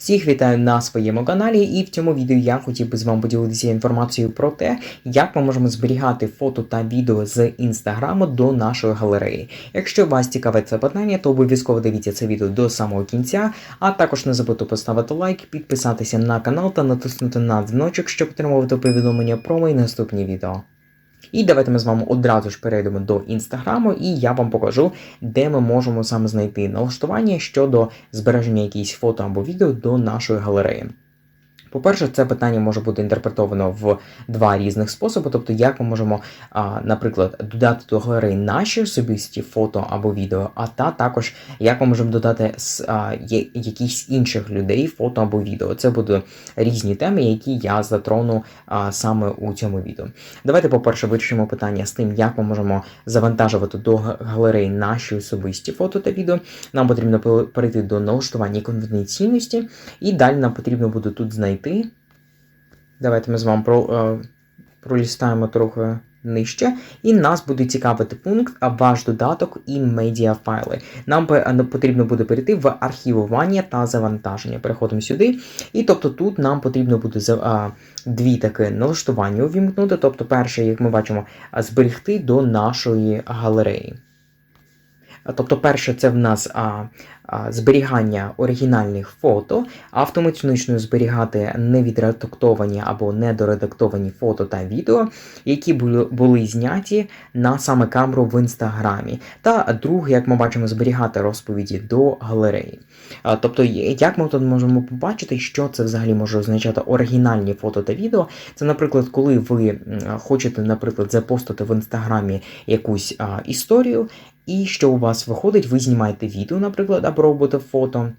Всіх вітаю на своєму каналі, і в цьому відео я хотів би з вами поділитися інформацією про те, як ми можемо зберігати фото та відео з інстаграму до нашої галереї. Якщо вас цікавить це питання, то обов'язково дивіться це відео до самого кінця, а також не забудьте поставити лайк, підписатися на канал та натиснути на дзвіночок, щоб отримувати повідомлення про мої наступні відео. І давайте ми з вами одразу ж перейдемо до інстаграму, і я вам покажу, де ми можемо саме знайти налаштування щодо збереження якихось фото або відео до нашої галереї. По-перше, це питання може бути інтерпретовано в два різних способи. Тобто, як ми можемо, наприклад, додати до галереї наші особисті фото або відео, а та також як ми можемо додати з якихось інших людей фото або відео. Це будуть різні теми, які я затрону саме у цьому відео. Давайте, по-перше, вирішимо питання з тим, як ми можемо завантажувати до галереї наші особисті фото та відео. Нам потрібно перейти до налаштування конфіденційності, і далі нам потрібно буде тут знайти. Давайте ми з вами про, е, пролістаємо трохи нижче, і нас буде цікавити пункт а ваш додаток і медіафайли. Нам е, потрібно буде перейти в архівування та завантаження. Переходимо сюди. І тобто тут нам потрібно буде а, дві такі налаштування увімкнути. Тобто, перше, як ми бачимо, зберегти до нашої галереї. Тобто, перше, це в нас а, а, зберігання оригінальних фото, автоматично зберігати невідредактовані або недоредактовані фото та відео, які були, були зняті на саме камеру в інстаграмі. Та друге, як ми бачимо, зберігати розповіді до галереї. А, Тобто, як ми тут можемо побачити, що це взагалі може означати оригінальні фото та відео. Це, наприклад, коли ви хочете, наприклад, запостити в інстаграмі якусь а, історію, і що у вас виходить, ви знімаєте відео, наприклад, або робите фото.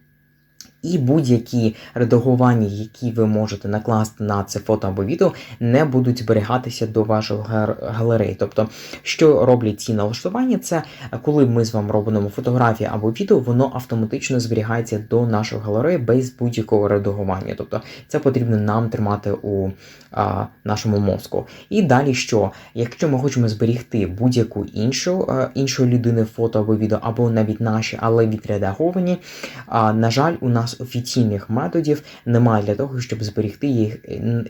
І будь-які редагування, які ви можете накласти на це фото або відео, не будуть зберігатися до вашої галереї. Тобто, що роблять ці налаштування, це коли ми з вами робимо фотографії або відео, воно автоматично зберігається до нашої галереї без будь-якого редагування. Тобто, це потрібно нам тримати у а, нашому мозку. І далі що? Якщо ми хочемо зберігти будь-яку іншу, е, іншої людини фото або відео, або навіть наші, але відредаговані, а, на жаль, у нас офіційних методів немає для того, щоб зберігти їх,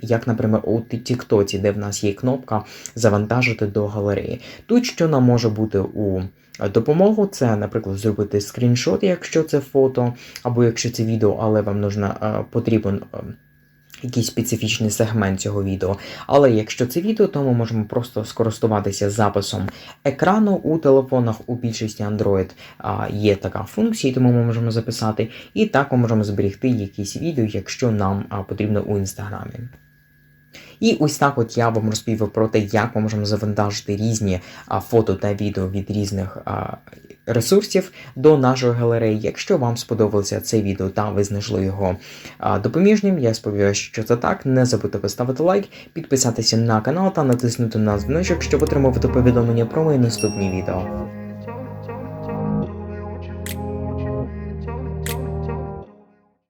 як, наприклад, у Тіктоці, де в нас є кнопка завантажити до галереї. Тут що нам може бути у е, допомогу, це, наприклад, зробити скріншот, якщо це фото, або якщо це відео, але вам нужна, е, потрібен. Якийсь специфічний сегмент цього відео. Але якщо це відео, то ми можемо просто скористуватися записом екрану у телефонах. У більшості Android а, є така функція, тому ми можемо записати. І так ми можемо зберігти якісь відео, якщо нам а, потрібно у інстаграмі. І ось так от я вам розповів про те, як ми можемо завантажити різні фото та відео від різних ресурсів до нашої галереї. Якщо вам сподобалося це відео та ви знайшли його допоміжним, я сподіваюся, що це так. Не забудьте поставити лайк, підписатися на канал та натиснути на дзвіночок, щоб отримувати повідомлення про мої наступні відео.